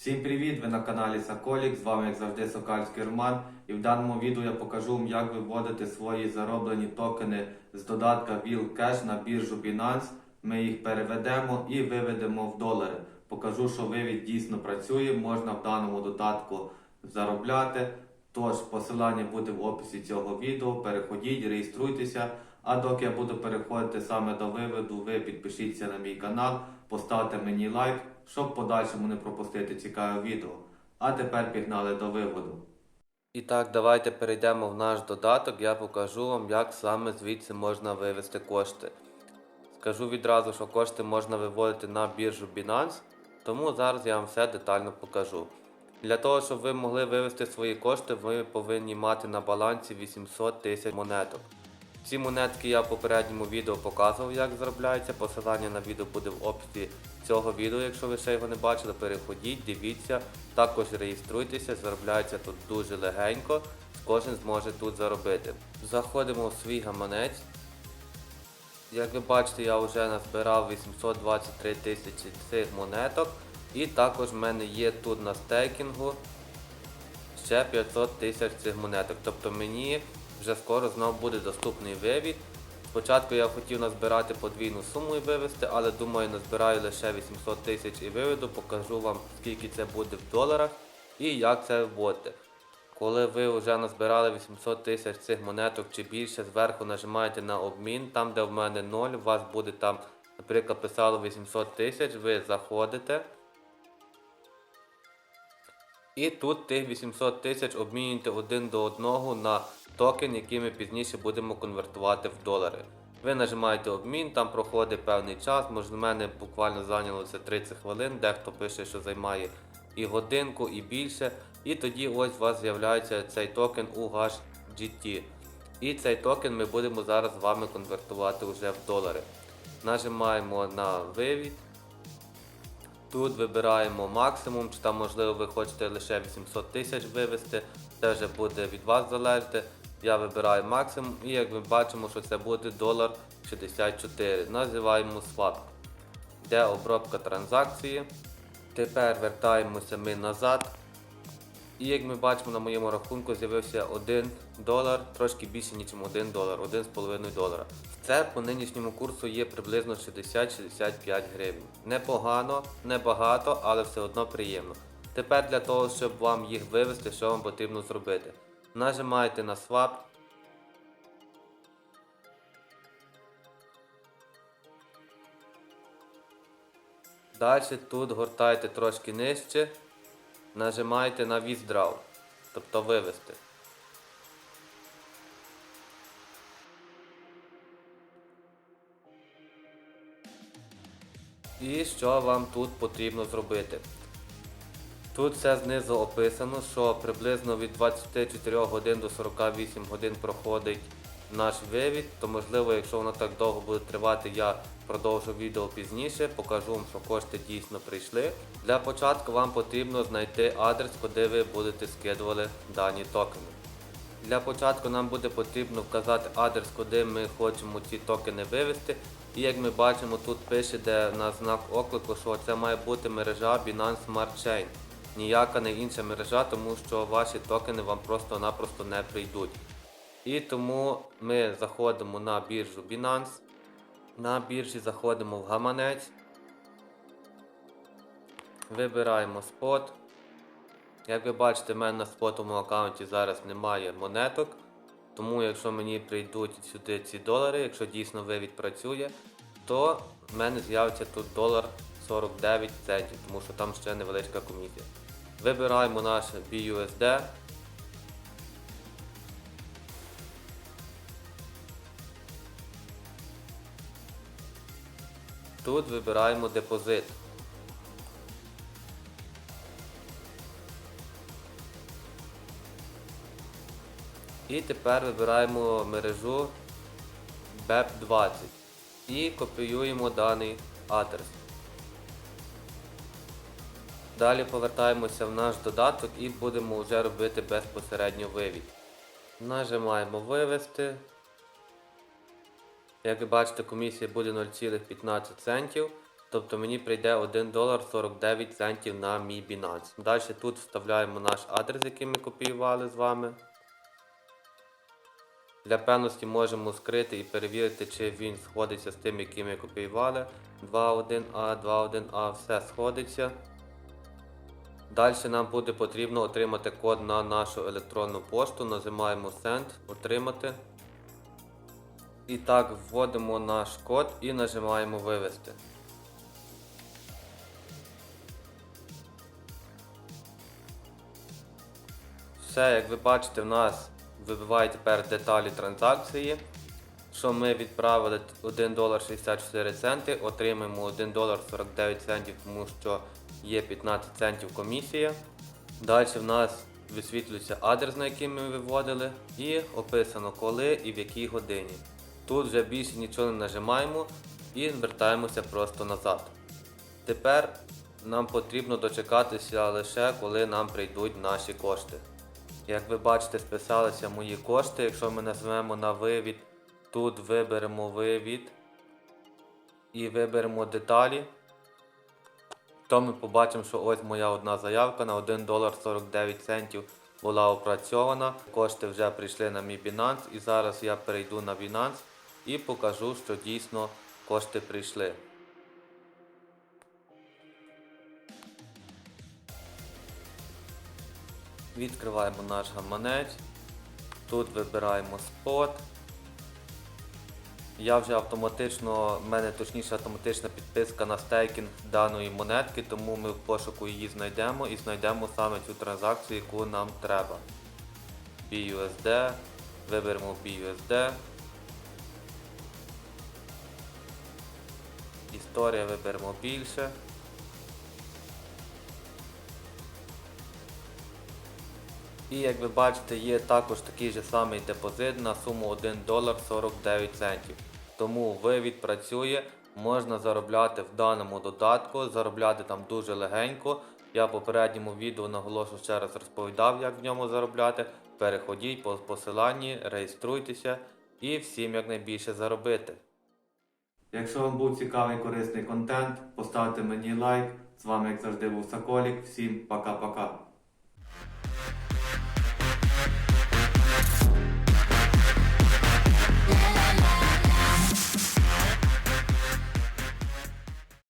Всім привіт! Ви на каналі Соколік, з вами як завжди Сокальський Роман. І в даному відео я покажу вам, як виводити свої зароблені токени з додатка Will Cash на біржу Binance. Ми їх переведемо і виведемо в долари. Покажу, що вивід дійсно працює, можна в даному додатку заробляти. Тож посилання буде в описі цього відео. Переходіть, реєструйтеся. А доки я буду переходити саме до виводу, ви підпишіться на мій канал, поставте мені лайк, щоб подальшому не пропустити цікаве відео. А тепер пігнали до виводу. І так, давайте перейдемо в наш додаток. Я покажу вам, як саме звідси можна вивести кошти. Скажу відразу, що кошти можна виводити на біржу Binance, тому зараз я вам все детально покажу. Для того, щоб ви могли вивести свої кошти, ви повинні мати на балансі 800 тисяч монеток. Ці монетки я в попередньому відео показував, як заробляється. Посилання на відео буде в описі цього відео. Якщо ви ще його не бачили, переходіть, дивіться, також реєструйтеся, заробляється тут дуже легенько, кожен зможе тут заробити. Заходимо в свій гаманець. Як ви бачите, я вже назбирав 823 тисячі цих монеток. І також в мене є тут на стейкінгу ще 500 тисяч цих монеток. Тобто мені вже скоро знов буде доступний вивід. Спочатку я хотів назбирати подвійну суму і вивести, але думаю, назбираю лише 800 тисяч і виведу, покажу вам скільки це буде в доларах і як це вводити. Коли ви вже назбирали 800 тисяч цих монеток чи більше, зверху нажимаєте на обмін, там де в мене 0, у вас буде там, наприклад, писало 800 тисяч, ви заходите. І тут тих 800 тисяч обмінюєте один до одного на токен, який ми пізніше будемо конвертувати в долари. Ви нажимаєте обмін, там проходить певний час, може в мене буквально зайняло це 30 хвилин, дехто пише, що займає і годинку, і більше. І тоді ось у вас з'являється цей токен UGASH GT. І цей токен ми будемо зараз з вами конвертувати вже в долари. Нажимаємо на вивід. Тут вибираємо максимум, чи там можливо ви хочете лише 800 тисяч вивести. Це вже буде від вас залежати. Я вибираю максимум і як ми бачимо, що це буде долар 64. Називаємо swap. Де обробка транзакції. Тепер вертаємося ми назад. І як ми бачимо на моєму рахунку з'явився 1 долар, трошки більше, ніж 1 долар, 1,5 долара. Це по нинішньому курсу є приблизно 60-65 гривень. Непогано, небагато, але все одно приємно. Тепер для того, щоб вам їх вивести, що вам потрібно зробити? Нажимаєте на Swap. Далі тут гортайте трошки нижче, нажимаєте на Withdraw, тобто вивести. І що вам тут потрібно зробити? Тут все знизу описано, що приблизно від 24 годин до 48 годин проходить наш вивід, то можливо, якщо воно так довго буде тривати, я продовжу відео пізніше, покажу вам, що кошти дійсно прийшли. Для початку вам потрібно знайти адрес, куди ви будете скидували дані токени. Для початку нам буде потрібно вказати адрес, куди ми хочемо ці токени вивести. І як ми бачимо, тут пише, де на знак оклику, що це має бути мережа Binance Smart Chain. Ніяка не інша мережа, тому що ваші токени вам просто-напросто не прийдуть. І тому ми заходимо на біржу Binance. На біржі заходимо в гаманець. Вибираємо спот. Як ви бачите, в мене на спотовому аккаунті зараз немає монеток. Тому якщо мені прийдуть сюди ці долари, якщо дійсно вивід працює, то в мене з'явиться тут долар 49 центів, тому що там ще невеличка комісія. Вибираємо наш BUSD. Тут вибираємо депозит. І тепер вибираємо мережу BEP20 і копіюємо даний адрес. Далі повертаємося в наш додаток і будемо вже робити безпосередньо вивід. Нажимаємо вивести. Як ви бачите, комісія буде 0,15 центів. Тобто мені прийде 1 долар 49 центів на мій Binance. Далі тут вставляємо наш адрес, який ми копіювали з вами. Для певності можемо скрити і перевірити, чи він сходиться з тим, який ми копіювали. 2.1а, 2.1а, все сходиться. Далі нам буде потрібно отримати код на нашу електронну пошту. Нажимаємо Send, отримати. І так, вводимо наш код і нажимаємо вивести. Все, як ви бачите, в нас вибиває тепер деталі транзакції. Що ми відправили 1 долар 64 центи, отримаємо 1 долар 49 центів, тому що є 15 центів комісія. Далі в нас висвітлюється адрес, на який ми виводили, і описано коли і в якій годині. Тут вже більше нічого не нажимаємо і вертаємося просто назад. Тепер нам потрібно дочекатися лише коли нам прийдуть наші кошти. Як ви бачите, списалися мої кошти. Якщо ми назвемо на вивід, тут виберемо вивід і виберемо деталі, то ми побачимо, що ось моя одна заявка на 1 долар 49 центів була опрацьована. Кошти вже прийшли на мій Binance і зараз я перейду на Binance і покажу, що дійсно кошти прийшли. Відкриваємо наш гаманець. Тут вибираємо спот. Я вже автоматично, в мене точніше автоматична підписка на стейкінг даної монетки, тому ми в пошуку її знайдемо і знайдемо саме цю транзакцію, яку нам треба. BUSD, виберемо BUSD. Історія виберемо більше. І як ви бачите, є також такий же самий депозит на суму 1 долар 49 центів. Тому вивід працює, можна заробляти в даному додатку, заробляти там дуже легенько. Я в попередньому відео наголошу ще раз розповідав, як в ньому заробляти. Переходіть по посиланні, реєструйтеся і всім якнайбільше заробити. Якщо вам був цікавий корисний контент, поставте мені лайк. З вами, як завжди, був Соколік. Всім пока-пока.